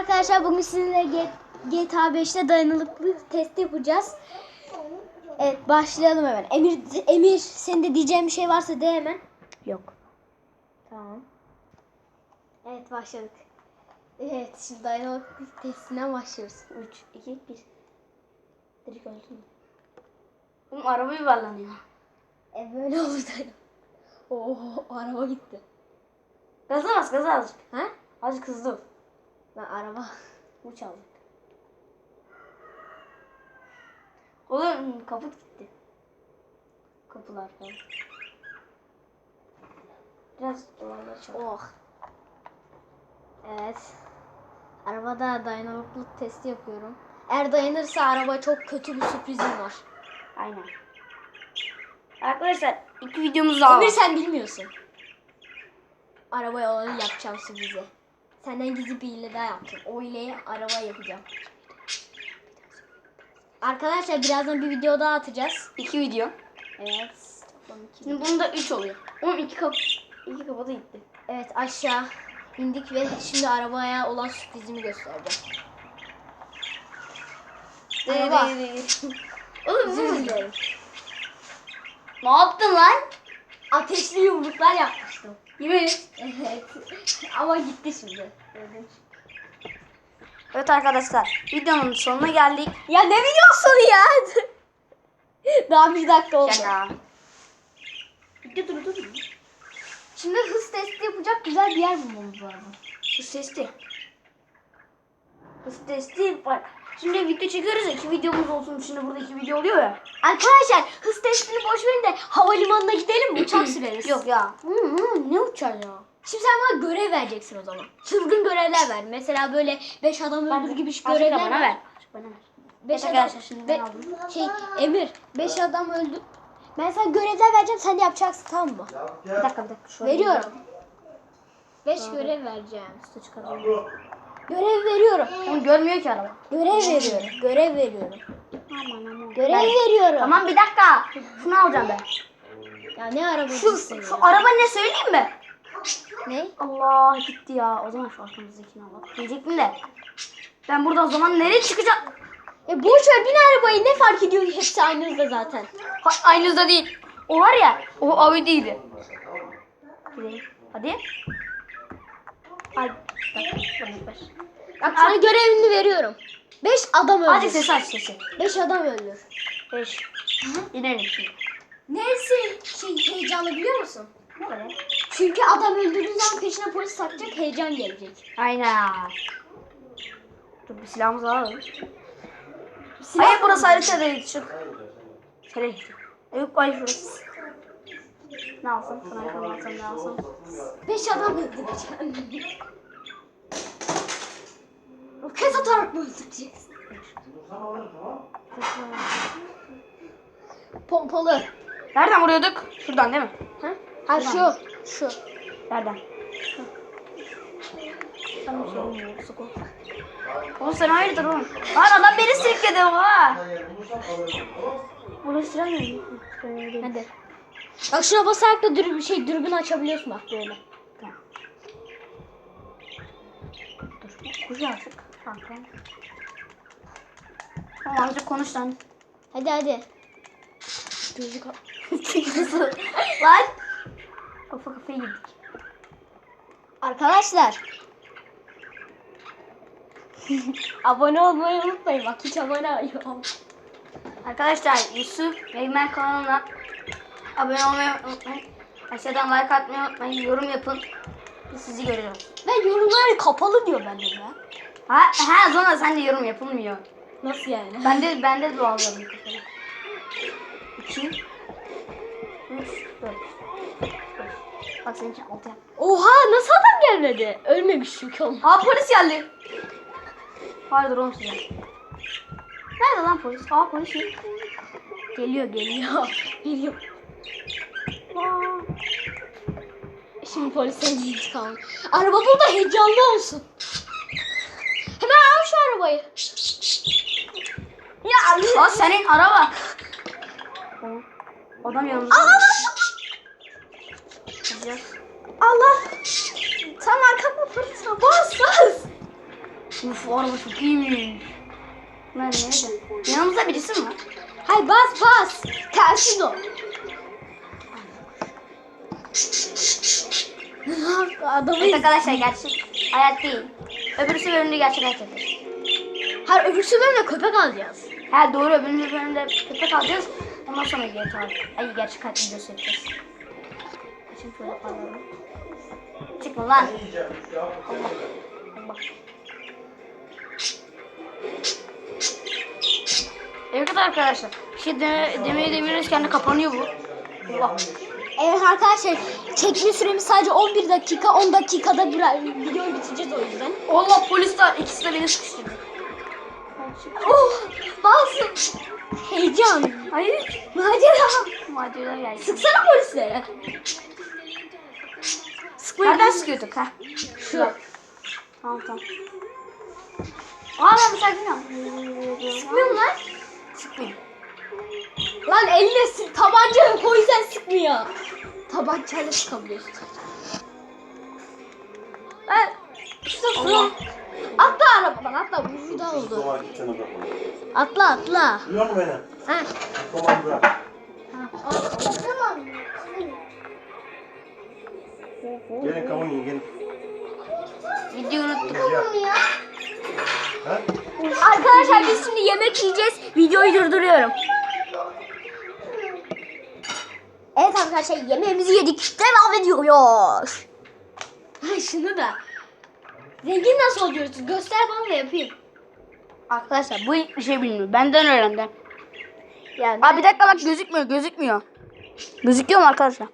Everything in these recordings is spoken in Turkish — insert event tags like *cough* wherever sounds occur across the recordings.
arkadaşlar bugün sizinle GTA 5'te dayanıklılık testi yapacağız. Evet başlayalım hemen. Emir Emir senin de diyeceğin bir şey varsa de hemen. Yok. Tamam. Evet başladık. Evet şimdi dayanıklılık testinden başlıyoruz. 3, 2, 1. Direkt öldüm. Oğlum araba yuvarlanıyor. E böyle olur. *laughs* Oo araba gitti. Gaza bas gaza azıcık. Ha? Azıcık hızlı Ben araba. *laughs* Uç aldık. Oğlum kaput gitti. Kapılar falan. Biraz duvarları çabuk. Oh. Evet. Arabada dayanıklılık testi yapıyorum. Eğer dayanırsa araba çok kötü bir sürprizim var. Aynen. Arkadaşlar iki videomuz daha Emir var. sen bilmiyorsun. Arabaya olanı yapacağım sürprizi. Senden gizli bir hile daha yaptım. O hileyi arabaya yapacağım. Arkadaşlar birazdan bir video daha atacağız. İki video. Evet. Şimdi bunda üç oluyor. Oğlum iki kap iki kapıda gitti. Evet aşağı indik ve şimdi arabaya olan sürprizimi göstereceğim. Araba. Oğlum bu dilerim. ne yaptın lan? Ateşli yumruklar yapmıştım. Yemin et. Evet. Ama gitti şimdi. Gördün. Evet arkadaşlar videonun sonuna geldik. Ya ne biliyorsun ya? Daha bir dakika oldu. Şaka. Video dur dur. Şimdi hız testi yapacak güzel bir yer bulmamız lazım. Hız testi. Hız testi bak. Şimdi video çekiyoruz ya iki videomuz olsun. Şimdi burada iki video oluyor ya. Arkadaşlar hız testini boş verin de havalimanına gidelim uçak *clears throat* süreriz. Yok ya. Hı, hı, ne uçar ya? Şimdi sen bana görev vereceksin o zaman. Çılgın görevler ver. Mesela böyle 5 adam öldür gibi Azıcık da görevler bana ver. Bana ver. 5 Evet adam arkadaşlar, şimdi ben Be- aldım. şey Emir 5 adam öldü. Ben sana görevler vereceğim sen de yapacaksın tamam mı? Bir dakika bir dakika. Şöyle Veriyorum. 5 görev vereceğim. Üstü çıkarıyorum. Görev veriyorum. Onu görmüyor ki araba. Görev veriyorum. Görev veriyorum. Aman aman. Görev Ben- veriyorum. Tamam bir dakika. Şunu alacağım ben. Ya ne araba Şu, şu araba ne söyleyeyim mi? Ne? Allah gitti ya. O zaman şu arkamızdakini alalım. Diyecektim de. Ben burada o zaman nereye çıkacağım? E boş ver bin arabayı ne fark ediyor hepsi aynı hızda zaten. Ha, aynı hızda değil. O var ya. O Audi'ydi. Gidelim. Hadi. Ay. Bak. Sana görevini veriyorum. 5 adam Hadi öldür. ses aç sesi. 5 adam öldür. Beş. İnelim şimdi. Neresi şey heyecanlı biliyor musun? Ne? Çünkü adam öldürdüğün zaman peşine polis takacak heyecan gelecek. Aynen. Dur bir silahımızı alalım. Silah Hayır burası harita değil. Çık. Şöyle git. Yok ay şurası. Ne alsam? Sniper mı alsam ne alsam? 5 adam öldüreceğim. Roket atarak mı öldüreceksin? Pompalı. Nereden vuruyorduk? Şuradan değil mi? Ha? Ha şu. Şu. Nereden? Tamam sorun yok. Oğlum sen hayırdır oğlum? Lan adam beni sirkledi ha. Burası sıra mı? Hadi. Bak şuna basarak da dür şey dürbün açabiliyorsun bak böyle. Tamam. Dur. Kuzu artık. Tamam. tamam. Azıcık konuş lan. Hadi hadi. Gözü. *laughs* Lan. Kafa kafaya girdik. Arkadaşlar. *laughs* abone olmayı unutmayın. Bak hiç abone *laughs* yok. Arkadaşlar Yusuf Reymen kanalına abone olmayı unutmayın. Aşağıdan like atmayı unutmayın. Yorum yapın. Biz sizi görüyoruz. Ve yorumlar kapalı diyor bende ya. Ha, ha sonra sen de yorum yapılmıyor. Nasıl yani? Bende bende doğal yorum kapalı. 2 3 4 Bak senin için 6 yap. Oha nasıl adam gelmedi? Ölmemiş çünkü oğlum. Aa polis geldi. Hayırdır oğlum size. Nerede lan polis? Aa polis yok. Geliyor geliyor. geliyor. Aa. Şimdi polisin intikamı. Araba burada heyecanlı olsun. Hemen al şu arabayı. Ya Aa senin araba. Adam. Gideceğiz. Allah. Tam arkamda polis var. Bas bas. Uf o araba çok iyiymiş. Bunlar nerede? Yanımızda birisi mi var? Hay bas bas. Telsiz o. Adamı Evet arkadaşlar gerçek hayat değil. Öbürsü bölümde gerçek hayattadır. Her öbürsü bölümde köpek alacağız. Ha doğru öbürsü bölümde köpek alacağız. Ondan sonra GTA. Ay gerçek hayat videosu yapacağız. Şöyle alalım. Çıkma lan. Allah. Allah. Evet arkadaşlar. Bir şey deme, demeye demiriz kendi kapanıyor bu. Allah. Evet arkadaşlar çekme süremiz sadece 11 dakika. 10 dakikada bir videoyu bitireceğiz o yüzden. Allah polisler ikisi de beni sıkıştırdı. Oh basın. Heyecan. Hayır. Macera. Macera geldi. Sıksana polislere. Sıkmayın. Nereden sıkıyorduk ha? Şu. Tamam tamam. Aa ben bıçak bilmiyorum. Sıkmıyor mu lan? Sıkmayayım. Lan eline sık, tabanca koy sen sıkmıyor. Tabancayla sıkabiliyorsun. Ben işte sonra atla arabadan atla bu da oldu. Atla atla. Duyuyor musun beni? Ha. Dolar bırak. Gelin kavun yiyin gelin. Video unuttuk. Arkadaşlar biz şimdi yemek yiyeceğiz. Videoyu durduruyorum. Evet arkadaşlar yemeğimizi yedik. Devam ediyoruz. Ha şunu da. Zengin nasıl oluyoruz? Göster bana da yapayım. Arkadaşlar bu hiçbir şey bilmiyor. Benden öğrendi. Yani Aa bir dakika bak gözükmüyor gözükmüyor. Gözüküyor mu arkadaşlar?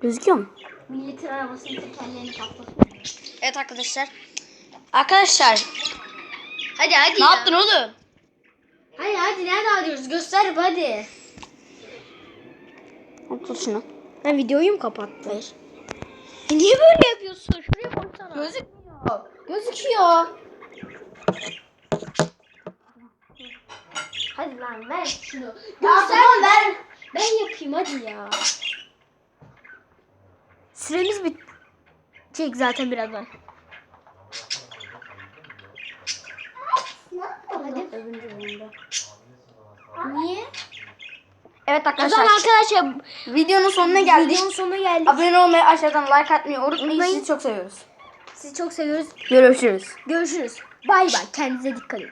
Gözüküyor mu? milletin arabasının tekerlerini patlatıyor. Evet arkadaşlar. Arkadaşlar Hadi hadi ne yaptın oğlum? Hadi hadi nerede alıyoruz? Göster hadi. Tut şunu. Ben videoyu mu kapattım? Hayır. E niye böyle yapıyorsun? Şuraya koysana. Gözükmüyor. Gözüküyor. Hadi lan ver şunu. Göster ver. Ben yapayım hadi ya. Süremiz bitecek zaten birazdan. Hadi. Niye? Evet O arkadaşlar. zaman arkadaşlar Videonun sonuna geldik. videonun sonuna geldik. Abone olmayı aşağıdan like atmayı. Unutmayın. Sizi çok seviyoruz. Sizi çok seviyoruz. Görüşürüz. Görüşürüz. Bay bay. Kendinize dikkat edin.